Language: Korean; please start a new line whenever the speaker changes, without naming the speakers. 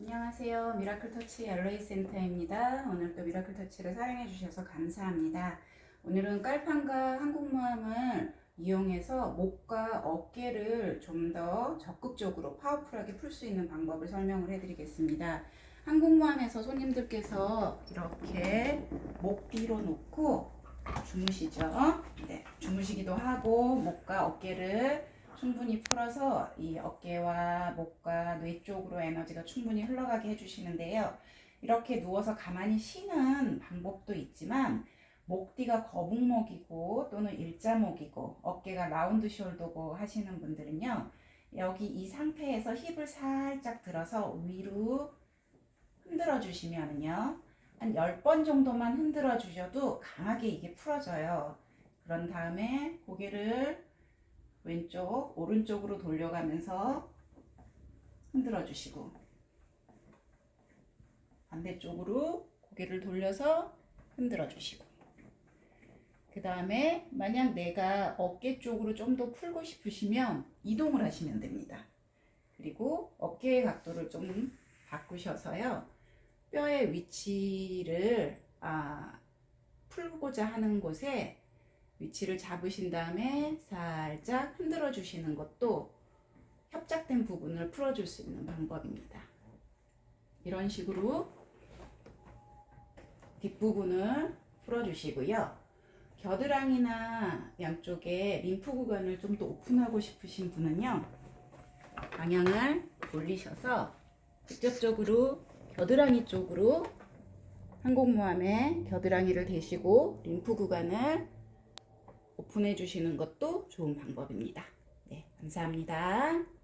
안녕하세요. 미라클 터치 LA 센터입니다. 오늘도 미라클 터치를 사용해 주셔서 감사합니다. 오늘은 깔판과 한국모함을 이용해서 목과 어깨를 좀 더 적극적으로 파워풀하게 풀 수 있는 방법을 설명을 해 드리겠습니다. 한국모함에서 손님들께서 이렇게 목 뒤로 놓고 주무시죠. 네, 주무시기도 하고 목과 어깨를 충분히 풀어서 이 어깨와 목과 뇌 쪽으로 에너지가 충분히 흘러가게 해주시는데요. 이렇게 누워서 가만히 쉬는 방법도 있지만 목 뒤가 거북목이고 또는 일자목이고 어깨가 라운드 숄더고 하시는 분들은요. 여기 이 상태에서 힙을 살짝 들어서 위로 흔들어 주시면은요. 한 10번 정도만 흔들어 주셔도 강하게 이게 풀어져요. 그런 다음에 고개를 왼쪽, 오른쪽으로 돌려가면서 흔들어 주시고 반대쪽으로 고개를 돌려서 흔들어 주시고 그 다음에 만약 내가 어깨 쪽으로 좀 더 풀고 싶으시면 이동을 하시면 됩니다. 그리고 어깨의 각도를 좀 바꾸셔서요. 뼈의 위치를 아, 풀고자 하는 곳에 위치를 잡으신 다음에 살짝 흔들어 주시는 것도 협착된 부분을 풀어줄 수 있는 방법입니다. 이런 식으로 뒷부분을 풀어주시고요. 겨드랑이나 양쪽에 림프 구간을 좀 더 오픈하고 싶으신 분은요. 방향을 돌리셔서 직접적으로 겨드랑이 쪽으로 항공모함에 겨드랑이를 대시고 림프 구간을 오픈해 주시는 것도 좋은 방법입니다. 네, 감사합니다.